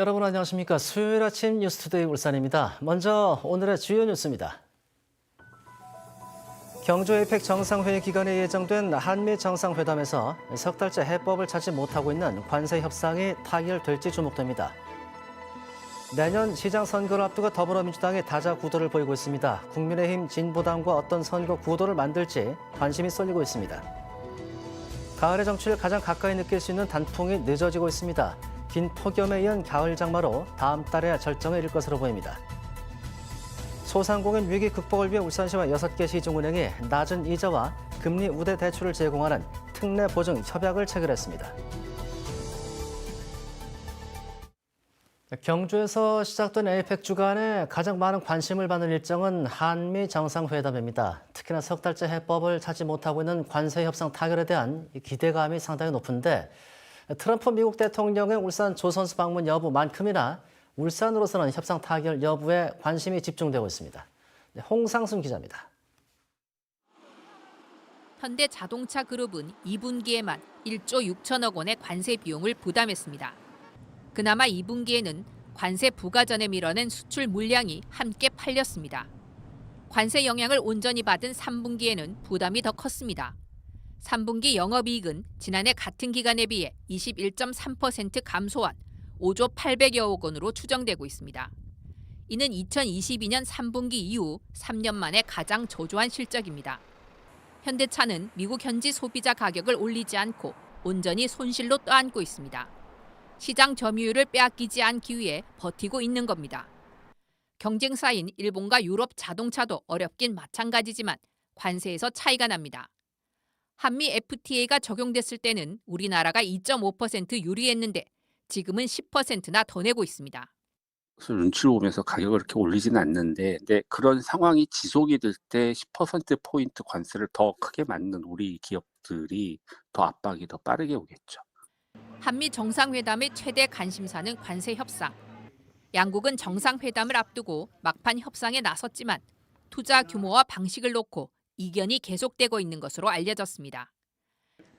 여러분 안녕하십니까? 수요일 아침 뉴스투데이 울산입니다. 먼저 오늘의 주요 뉴스입니다. 경주 에이펙 정상회의 기간에 예정된 한미 정상회담에서 석 달째 해법을 찾지 못하고 있는 관세 협상이 타결될지 주목됩니다. 내년 시장 선거를 앞두고 더불어민주당이 다자 구도를 보이고 있습니다. 국민의힘 진보당과 어떤 선거 구도를 만들지 관심이 쏠리고 있습니다. 가을의 정취를 가장 가까이 느낄 수 있는 단풍이 늦어지고 있습니다. 긴 폭염에 이은 가을 장마로 다음 달에 절정에 이를 것으로 보입니다. 소상공인 위기 극복을 위해 울산시와 6개 시중은행이 낮은 이자와 금리 우대 대출을 제공하는 특례 보증 협약을 체결했습니다. 경주에서 시작된 에이펙 주간에 가장 많은 관심을 받는 일정은 한미 정상회담입니다. 특히나 석 달째 해법을 찾지 못하고 있는 관세 협상 타결에 대한 기대감이 상당히 높은데 트럼프 미국 대통령의 울산 조선수 방문 여부만큼이나 울산으로서는 협상 타결 여부에 관심이 집중되고 있습니다. 네, 홍상순 기자입니다. 현대 자동차 그룹은 2분기에만 1조 6천억 원의 관세 비용을 부담했습니다. 그나마 2분기에는 관세 부과 전에 밀어낸 수출 물량이 함께 팔렸습니다. 관세 영향을 온전히 받은 3분기에는 부담이 더 컸습니다. 3분기 영업이익은 지난해 같은 기간에 비해 21.3% 감소한 5조 800여억 원으로 추정되고 있습니다. 이는 2022년 3분기 이후 3년 만에 가장 저조한 실적입니다. 현대차는 미국 현지 소비자 가격을 올리지 않고 온전히 손실로 떠안고 있습니다. 시장 점유율을 빼앗기지 않기 위해 버티고 있는 겁니다. 경쟁사인 일본과 유럽 자동차도 어렵긴 마찬가지지만 관세에서 차이가 납니다. 한미 FTA가 적용됐을 때는 우리나라가 2.5% 유리했는데 지금은 10%나 더 내고 있습니다. 그래서 눈치를 보면서 가격을 이렇게 올리지는 않는데, 근데 그런 상황이 지속이 될 때 10%포인트 관세를 더 크게 맞는 우리 기업들이 더 압박이 더 빠르게 오겠죠. 한미 정상회담의 최대 관심사는 관세 협상. 양국은 정상회담을 앞두고 막판 협상에 나섰지만 투자 규모와 방식을 놓고 이견이 계속되고 있는 것으로 알려졌습니다.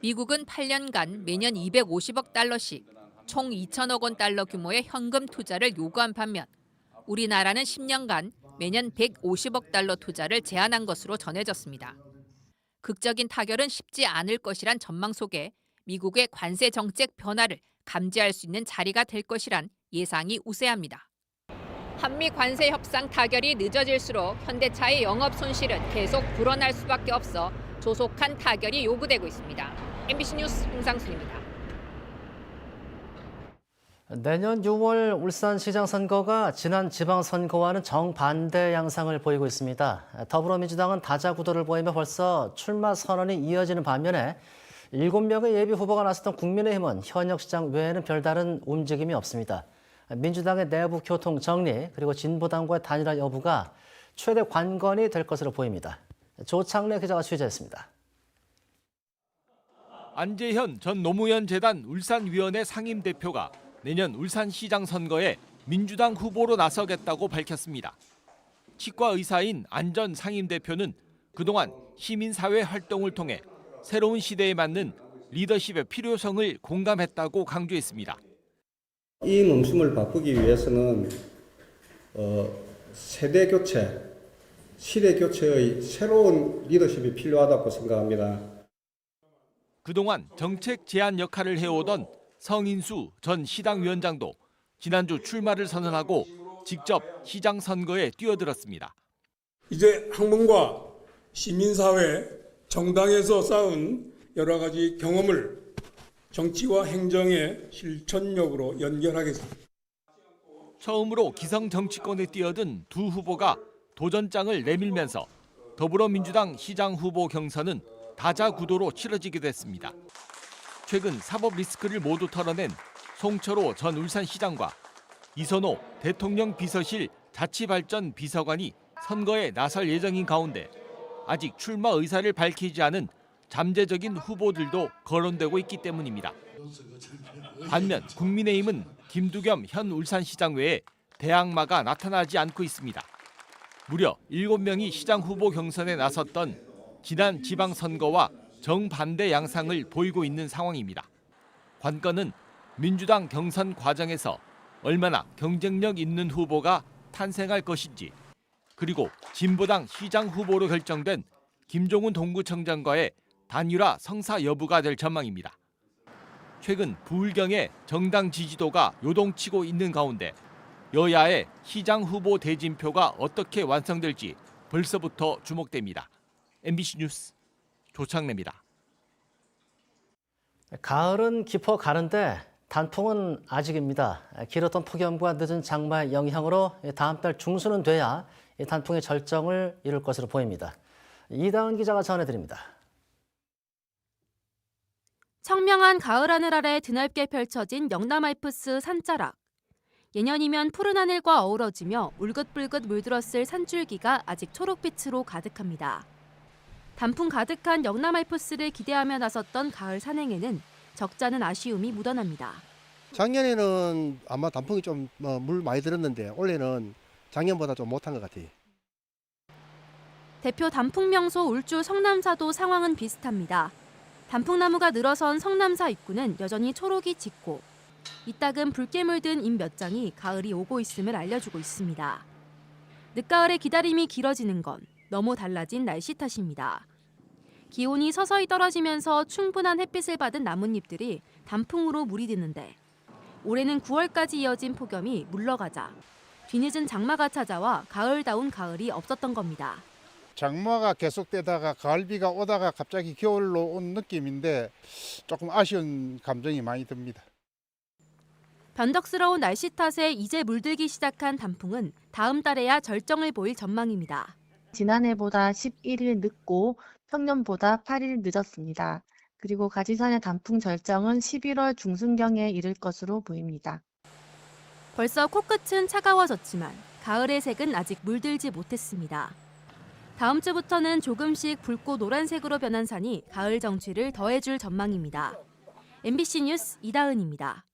미국은 8년간 매년 250억 달러씩 총 2천억 원 달러 규모의 현금 투자를 요구한 반면 우리나라는 10년간 매년 150억 달러 투자를 제한한 것으로 전해졌습니다. 극적인 타결은 쉽지 않을 것이란 전망 속에 미국의 관세 정책 변화를 감지할 수 있는 자리가 될 것이란 예상이 우세합니다. 한미 관세 협상 타결이 늦어질수록 현대차의 영업 손실은 계속 불어날 수밖에 없어 조속한 타결이 요구되고 있습니다. MBC 뉴스 홍상순입니다. 내년 6월 울산시장 선거가 지난 지방선거와는 정반대 양상을 보이고 있습니다. 더불어민주당은 다자 구도를 보이며 벌써 출마 선언이 이어지는 반면에 7명의 예비 후보가 나섰던 국민의힘은 현역 시장 외에는 별다른 움직임이 없습니다. 민주당의 내부 교통 정리 그리고 진보당과의 단일화 여부가 최대 관건이 될 것으로 보입니다. 조창래 기자가 취재했습니다. 안재현 전 노무현 재단 울산위원회 상임 대표가 내년 울산시장 선거에 민주당 후보로 나서겠다고 밝혔습니다. 치과 의사인 안전 상임 대표는 그동안 시민사회 활동을 통해 새로운 시대에 맞는 리더십의 필요성을 공감했다고 강조했습니다. 이 멈춤을 바꾸기 위해서는 어, 세대 교체, 시대 교체의 새로운 리더십이 필요하다고 생각합니다. 그동안 정책 제안 역할을 해오던 성인수 전 시당 위원장도 지난주 출마를 선언하고 직접 시장 선거에 뛰어들었습니다. 이제 학문과 시민사회, 정당에서 쌓은 여러 가지 경험을 정치와 행정의 실천력으로 연결하겠습니다. 처음으로 기성 정치권에 뛰어든 두 후보가 도전장을 내밀면서 더불어민주당 시장 후보 경선은 다자 구도로 치러지게 됐습니다. 최근 사법 리스크를 모두 털어낸 송철호 전 울산시장과 이선호 대통령 비서실 자치발전 비서관이 선거에 나설 예정인 가운데 아직 출마 의사를 밝히지 않은 잠재적인 후보들도 거론되고 있기 때문입니다. 반면 국민의힘은 김두겸 현 울산시장 외에 대항마가 나타나지 않고 있습니다. 무려 7명이 시장 후보 경선에 나섰던 지난 지방선거와 정반대 양상을 보이고 있는 상황입니다. 관건은 민주당 경선 과정에서 얼마나 경쟁력 있는 후보가 탄생할 것인지 그리고 진보당 시장 후보로 결정된 김종훈 동구청장과의 단일화 성사 여부가 될 전망입니다. 최근 부울경의 정당 지지도가 요동치고 있는 가운데 여야의 시장 후보 대진표가 어떻게 완성될지 벌써부터 주목됩니다. MBC 뉴스 조창래입니다. 가을은 깊어 가는데 단풍은 아직입니다. 길었던 폭염과 늦은 장마의 영향으로 다음 달 중순은 돼야 이 단풍의 절정을 이룰 것으로 보입니다. 이다은 기자가 전해드립니다. 청명한 가을 하늘 아래 드넓게 펼쳐진 영남 알프스 산자락. 예년이면 푸른 하늘과 어우러지며 울긋불긋 물들었을 산줄기가 아직 초록빛으로 가득합니다. 단풍 가득한 영남 알프스를 기대하며 나섰던 가을 산행에는 적잖은 아쉬움이 묻어납니다. 작년에는 아마 단풍이 좀 물 많이 들었는데 올해는 작년보다 좀 못한 것 같아요. 대표 단풍 명소 울주 성남사도 상황은 비슷합니다. 단풍나무가 늘어선 성남사 입구는 여전히 초록이 짙고 이따금 붉게 물든 잎 몇 장이 가을이 오고 있음을 알려주고 있습니다. 늦가을의 기다림이 길어지는 건 너무 달라진 날씨 탓입니다. 기온이 서서히 떨어지면서 충분한 햇빛을 받은 나뭇잎들이 단풍으로 물이 드는데 올해는 9월까지 이어진 폭염이 물러가자 뒤늦은 장마가 찾아와 가을다운 가을이 없었던 겁니다. 장마가 계속되다가 가을비가 오다가 갑자기 겨울로 온 느낌인데 조금 아쉬운 감정이 많이 듭니다. 변덕스러운 날씨 탓에 이제 물들기 시작한 단풍은 다음 달에야 절정을 보일 전망입니다. 지난해보다 11일 늦고 평년보다 8일 늦었습니다. 그리고 가지산의 단풍 절정은 11월 중순경에 이를 것으로 보입니다. 벌써 코끝은 차가워졌지만 가을의 색은 아직 물들지 못했습니다. 다음 주부터는 조금씩 붉고 노란색으로 변한 산이 가을 정취를 더해줄 전망입니다. MBC 뉴스 이다은입니다.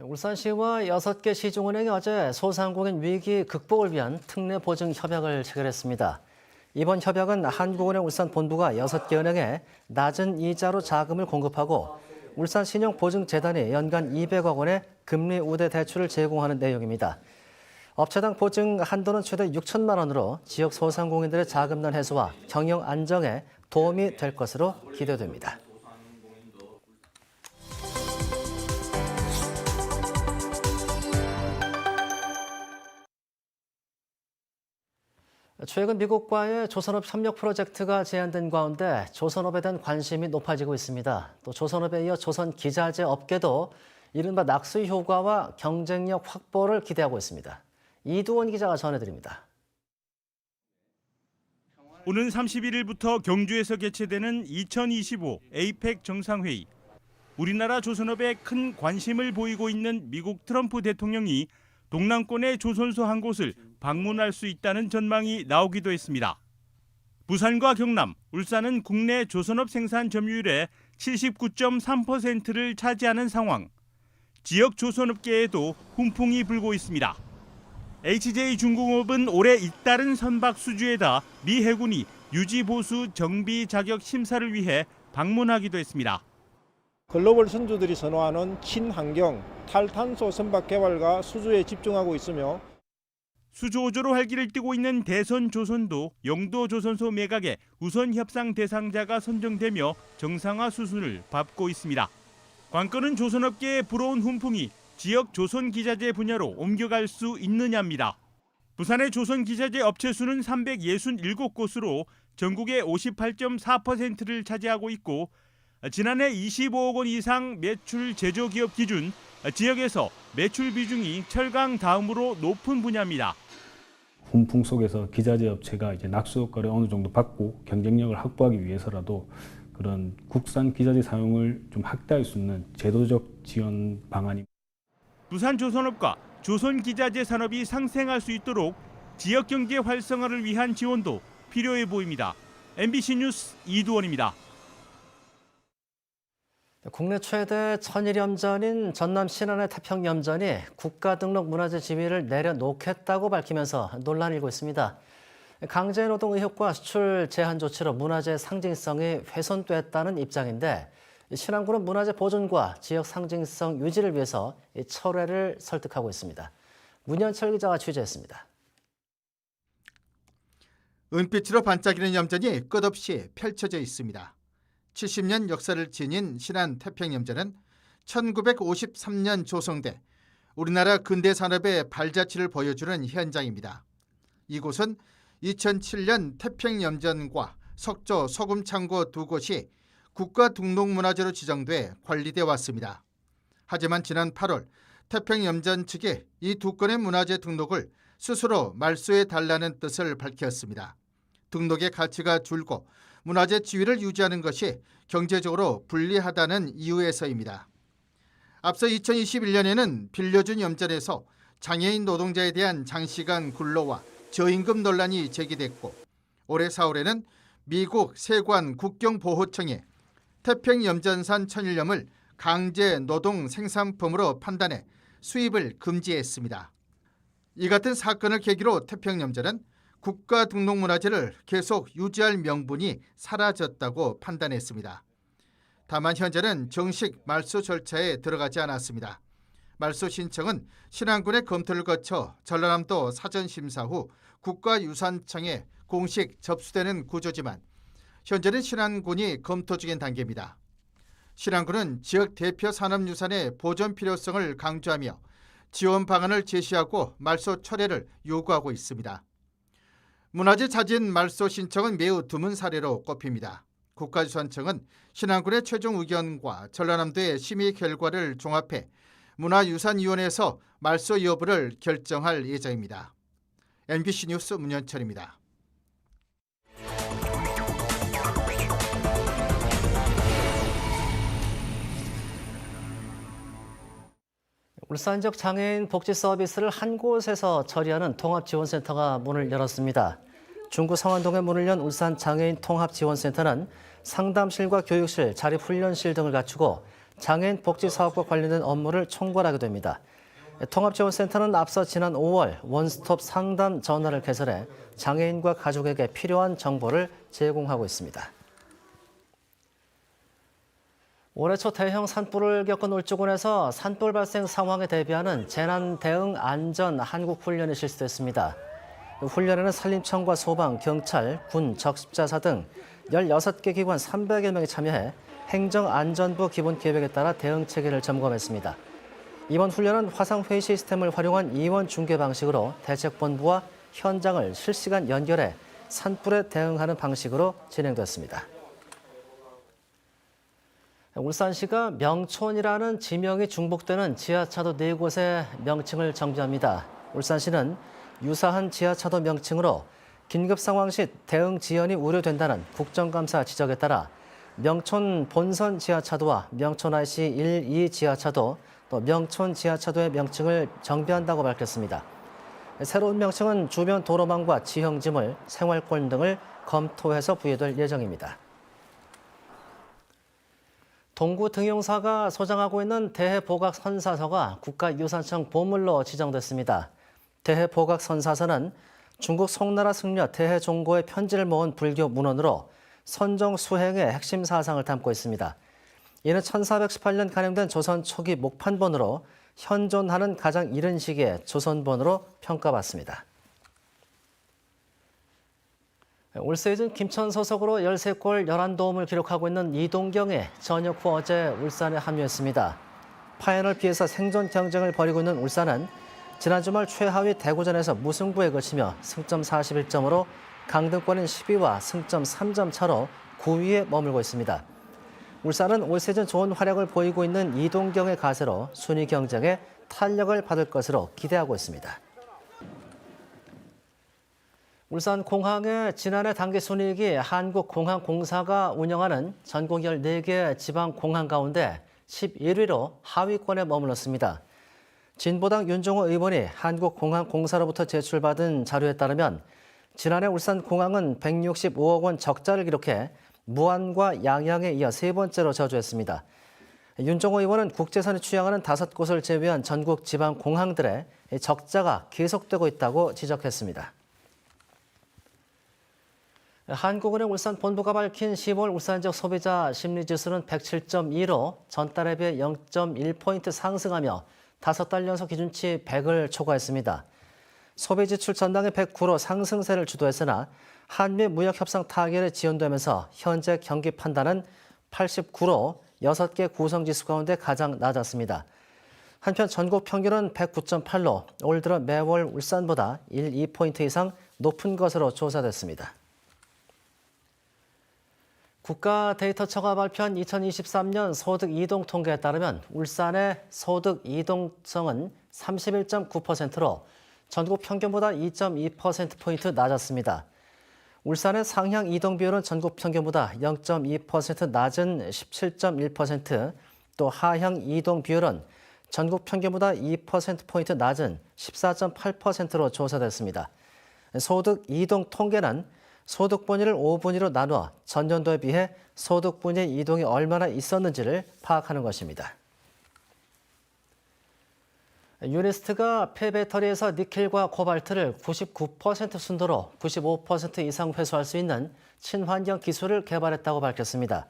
울산시와 6개 시중은행이 어제 소상공인 위기 극복을 위한 특례 보증 협약을 체결했습니다. 이번 협약은 한국은행 울산 본부가 6개 은행에 낮은 이자로 자금을 공급하고 울산신용보증재단이 연간 200억 원의 금리 우대 대출을 제공하는 내용입니다. 업체당 보증 한도는 최대 6천만 원으로 지역 소상공인들의 자금난 해소와 경영 안정에 도움이 될 것으로 기대됩니다. 최근 미국과의 조선업 협력 프로젝트가 제안된 가운데 조선업에 대한 관심이 높아지고 있습니다. 또 조선업에 이어 조선 기자재 업계도 이른바 낙수 효과와 경쟁력 확보를 기대하고 있습니다. 이두원 기자가 전해드립니다. 오는 31일부터 경주에서 개최되는 2025 에이펙 정상회의. 우리나라 조선업에 큰 관심을 보이고 있는 미국 트럼프 대통령이 동남권의 조선소 한 곳을 방문할 수 있다는 전망이 나오기도 했습니다. 부산과 경남, 울산은 국내 조선업 생산 점유율의 79.3%를 차지하는 상황. 지역 조선업계에도 훈풍이 불고 있습니다. HJ 중공업은 올해 잇따른 선박 수주에다 미 해군이 유지 보수 정비 자격 심사를 위해 방문하기도 했습니다. 글로벌 선주들이 선호하는 친환경, 탈탄소 선박 개발과 수주에 집중하고 있으며 수조조로 활기를 띠고 있는 대선 조선도 영도 조선소 매각에 우선 협상 대상자가 선정되며 정상화 수순을 밟고 있습니다. 관건은 조선업계의 불어온 훈풍이 지역 조선 기자재 분야로 옮겨갈 수 있느냐입니다. 부산의 조선 기자재 업체 수는 367곳으로 전국의 58.4%를 차지하고 있고 지난해 25억 원 이상 매출 제조 기업 기준 지역에서 매출 비중이 철강 다음으로 높은 분야입니다. 훈풍 속에서 기자재 업체가 이제 낙수 효과를 어느 정도 받고 경쟁력을 확보하기 위해서라도 그런 국산 기자재 사용을 좀 확대할 수 있는 제도적 지원 방안이 부산 조선업과 조선 기자재 산업이 상생할 수 있도록 지역 경제 활성화를 위한 지원도 필요해 보입니다. MBC 뉴스 이두원입니다. 국내 최대 천일염전인 전남 신안의 태평염전이 국가 등록 문화재 지위를 내려놓겠다고 밝히면서 논란이 일고 있습니다. 강제노동 의혹과 수출 제한 조치로 문화재 상징성이 훼손됐다는 입장인데 신안군은 문화재 보존과 지역 상징성 유지를 위해서 이 철회를 설득하고 있습니다. 문현철 기자가 취재했습니다. 은빛으로 반짝이는 염전이 끝없이 펼쳐져 있습니다. 70년 역사를 지닌 신안 태평염전은 1953년 조성돼 우리나라 근대 산업의 발자취를 보여주는 현장입니다. 이곳은 2007년 태평염전과 석조 소금창고 두 곳이 국가 등록문화재로 지정돼 관리돼 왔습니다. 하지만 지난 8월 태평염전 측이 이 두 건의 문화재 등록을 스스로 말소해 달라는 뜻을 밝혔습니다. 등록의 가치가 줄고 문화재 지위를 유지하는 것이 경제적으로 불리하다는 이유에서입니다. 앞서 2021년에는 빌려준 염전에서 장애인 노동자에 대한 장시간 근로와 저임금 논란이 제기됐고 올해 4월에는 미국 세관 국경보호청이 태평 염전산 천일염을 강제 노동 생산품으로 판단해 수입을 금지했습니다. 이 같은 사건을 계기로 태평 염전은 국가 등록 문화재를 계속 유지할 명분이 사라졌다고 판단했습니다. 다만 현재는 정식 말소 절차에 들어가지 않았습니다. 말소 신청은 신안군의 검토를 거쳐 전라남도 사전 심사 후 국가유산청에 공식 접수되는 구조지만 현재는 신안군이 검토 중인 단계입니다. 신안군은 지역 대표 산업유산의 보존 필요성을 강조하며 지원 방안을 제시하고 말소 철회를 요구하고 있습니다. 문화재 자진 말소 신청은 매우 드문 사례로 꼽힙니다. 국가유산청은 신안군의 최종 의견과 전라남도의 심의 결과를 종합해 문화유산위원회에서 말소 여부를 결정할 예정입니다. MBC 뉴스 문현철입니다. 울산 지역 장애인 복지 서비스를 한 곳에서 처리하는 통합지원센터가 문을 열었습니다. 중구 성안동에 문을 연 울산 장애인 통합지원센터는 상담실과 교육실, 자립훈련실 등을 갖추고 장애인 복지 사업과 관련된 업무를 총괄하게 됩니다. 통합지원센터는 앞서 지난 5월 원스톱 상담 전화를 개설해 장애인과 가족에게 필요한 정보를 제공하고 있습니다. 올해 초 대형 산불을 겪은 울주군에서 산불 발생 상황에 대비하는 재난 대응 안전 한국 훈련이 실시됐습니다. 훈련에는 산림청과 소방, 경찰, 군, 적십자사 등 16개 기관 300여 명이 참여해 행정안전부 기본 계획에 따라 대응 체계를 점검했습니다. 이번 훈련은 화상 회의 시스템을 활용한 이원 중계 방식으로 대책본부와 현장을 실시간 연결해 산불에 대응하는 방식으로 진행됐습니다. 울산시가 명촌이라는 지명이 중복되는 지하차도 네 곳의 명칭을 정비합니다. 울산시는 유사한 지하차도 명칭으로 긴급 상황 시 대응 지연이 우려된다는 국정감사 지적에 따라 명촌 본선 지하차도와 명촌 IC 1, 2 지하차도 또 명촌 지하차도의 명칭을 정비한다고 밝혔습니다. 새로운 명칭은 주변 도로망과 지형지물, 생활권 등을 검토해서 부여될 예정입니다. 동구 등용사가 소장하고 있는 대해보각 선사서가 국가유산청 보물로 지정됐습니다. 대해보각 선사서는 중국 송나라 승려 대해종고의 편지를 모은 불교 문헌으로 선종 수행의 핵심 사상을 담고 있습니다. 이는 1418년 간행된 조선 초기 목판본으로 현존하는 가장 이른 시기에 조선본으로 평가받습니다. 올 시즌 김천 소속으로 13골 11도움을 기록하고 있는 이동경이 전역 후 어제 울산에 합류했습니다. 파연을 피해서 생존 경쟁을 벌이고 있는 울산은 지난 주말 최하위 대구전에서 무승부에 그치며 승점 41점으로 강등권인 10위와 승점 3점 차로 9위에 머물고 있습니다. 울산은 올 시즌 좋은 활약을 보이고 있는 이동경의 가세로 순위 경쟁에 탄력을 받을 것으로 기대하고 있습니다. 울산 공항의 지난해 단기 순이익이 한국공항공사가 운영하는 전국 14개 지방 공항 가운데 11위로 하위권에 머물렀습니다. 진보당 윤종호 의원이 한국공항공사로부터 제출받은 자료에 따르면 지난해 울산공항은 165억 원 적자를 기록해 무안과 양양에 이어 세 번째로 저조했습니다. 윤종호 의원은 국제선이 취향하는 다섯 곳을 제외한 전국 지방 공항들의 적자가 계속되고 있다고 지적했습니다. 한국은행 울산 본부가 밝힌 10월 울산 지역 소비자 심리지수는 107.2로 전달에 비해 0.1포인트 상승하며 다섯 달 연속 기준치 100을 초과했습니다. 소비지출 전당의 109로 상승세를 주도했으나 한미 무역 협상 타결에 지연되면서 현재 경기 판단은 89로 6개 구성지수 가운데 가장 낮았습니다. 한편 전국 평균은 109.8로 올 들어 매월 울산보다 1, 2포인트 이상 높은 것으로 조사됐습니다. 국가 데이터처가 발표한 2023년 소득 이동 통계에 따르면 울산의 소득 이동성은 31.9%로 전국 평균보다 2.2%포인트 낮았습니다. 울산의 상향 이동 비율은 전국 평균보다 0.2% 낮은 17.1%, 또 하향 이동 비율은 전국 평균보다 2%포인트 낮은 14.8%로 조사됐습니다. 소득 이동 통계는 소득 분위를 5분위로 나누어 전년도에 비해 소득 분위 이동이 얼마나 있었는지를 파악하는 것입니다. 유니스트가 폐배터리에서 니켈과 코발트를 99% 순도로 95% 이상 회수할 수 있는 친환경 기술을 개발했다고 밝혔습니다.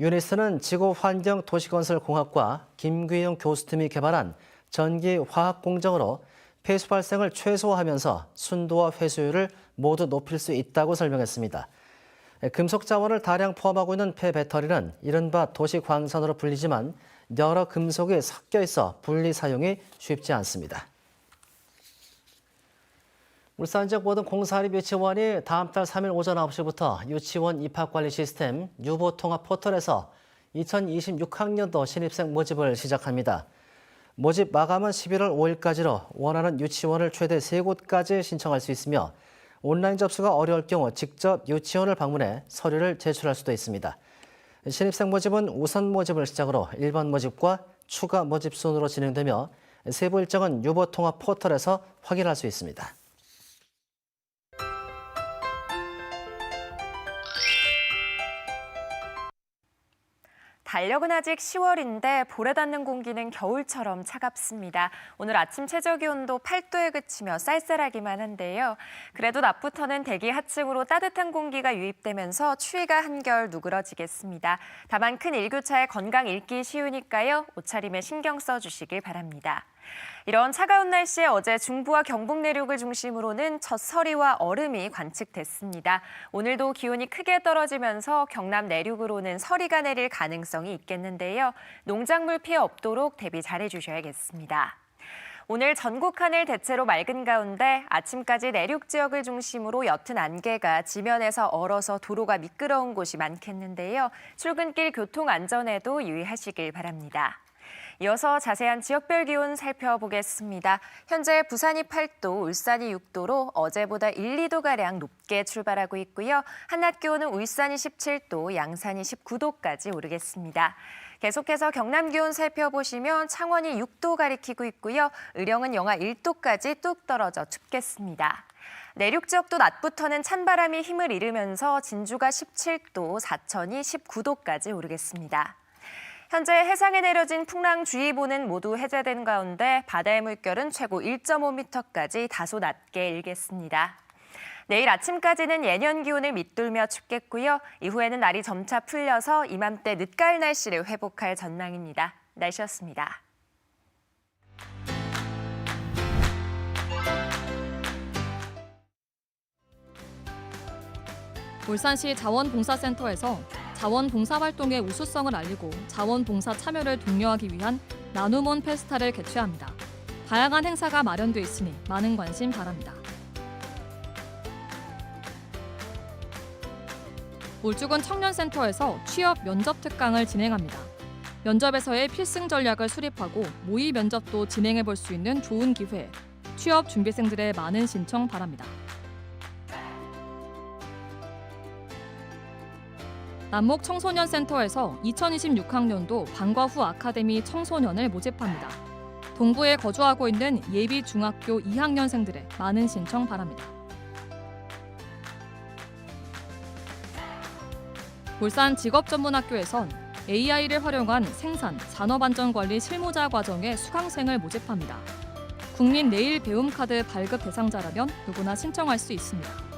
유니스트는 지구환경도시건설공학과 김규영 교수팀이 개발한 전기 화학 공정으로 폐수 발생을 최소화하면서 순도와 회수율을 모두 높일 수 있다고 설명했습니다. 금속 자원을 다량 포함하고 있는 폐 배터리는 이른바 도시광선으로 불리지만 여러 금속이 섞여 있어 분리 사용이 쉽지 않습니다. 울산 지역 모든 공사립 유치원이 다음 달 3일 오전 9시부터 유치원 입학관리 시스템 유보통합 포털에서 2026학년도 신입생 모집을 시작합니다. 모집 마감은 11월 5일까지로 원하는 유치원을 최대 3곳까지 신청할 수 있으며 온라인 접수가 어려울 경우 직접 유치원을 방문해 서류를 제출할 수도 있습니다. 신입생 모집은 우선 모집을 시작으로 일반 모집과 추가 모집 순으로 진행되며 세부 일정은 유보 통합 포털에서 확인할 수 있습니다. 달력은 아직 10월인데 볼에 닿는 공기는 겨울처럼 차갑습니다. 오늘 아침 최저 기온도 8도에 그치며 쌀쌀하기만 한데요. 그래도 낮부터는 대기 하층으로 따뜻한 공기가 유입되면서 추위가 한결 누그러지겠습니다. 다만 큰 일교차에 건강 잃기 쉬우니까요. 옷차림에 신경 써 주시길 바랍니다. 이런 차가운 날씨에 어제 중부와 경북 내륙을 중심으로는 젖서리와 얼음이 관측됐습니다. 오늘도 기온이 크게 떨어지면서 경남 내륙으로는 서리가 내릴 가능성이 있겠는데요. 농작물 피해 없도록 대비 잘해 주셔야겠습니다. 오늘 전국 하늘 대체로 맑은 가운데 아침까지 내륙 지역을 중심으로 옅은 안개가 지면에서 얼어서 도로가 미끄러운 곳이 많겠는데요. 출근길 교통 안전에도 유의하시길 바랍니다. 이어서 자세한 지역별 기온 살펴보겠습니다. 현재 부산이 8도, 울산이 6도로 어제보다 1, 2도가량 높게 출발하고 있고요. 한낮 기온은 울산이 17도, 양산이 19도까지 오르겠습니다. 계속해서 경남 기온 살펴보시면 창원이 6도 가리키고 있고요. 의령은 영하 1도까지 뚝 떨어져 춥겠습니다. 내륙 지역도 낮부터는 찬바람이 힘을 잃으면서 진주가 17도, 사천이 19도까지 오르겠습니다. 현재 해상에 내려진 풍랑주의보는 모두 해제된 가운데 바다의 물결은 최고 1.5m까지 다소 낮게 일겠습니다. 내일 아침까지는 예년 기온을 밑돌며 춥겠고요. 이후에는 날이 점차 풀려서 이맘때 늦가을 날씨를 회복할 전망입니다. 날씨였습니다. 울산시 자원봉사센터에서 자원봉사 활동의 우수성을 알리고 자원봉사 참여를 독려하기 위한 나눔온 페스타를 개최합니다. 다양한 행사가 마련돼 있으니 많은 관심 바랍니다. 울주군 청년센터에서 취업 면접 특강을 진행합니다. 면접에서의 필승 전략을 수립하고 모의 면접도 진행해 볼 수 있는 좋은 기회. 취업 준비생들의 많은 신청 바랍니다. 남목 청소년 센터에서 2026학년도 방과 후 아카데미 청소년을 모집합니다. 동부에 거주하고 있는 예비 중학교 2학년생들의 많은 신청 바랍니다. 울산 직업전문학교에선 AI를 활용한 생산, 산업안전관리 실무자 과정의 수강생을 모집합니다. 국민 내일 배움 카드 발급 대상자라면 누구나 신청할 수 있습니다.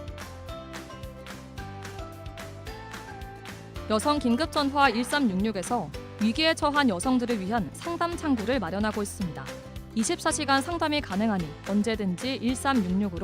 여성 긴급 전화 1366에서 위기에 처한 여성들을 위한 상담 창구를 마련하고 있습니다. 24시간 상담이 가능하니 언제든지 1366으로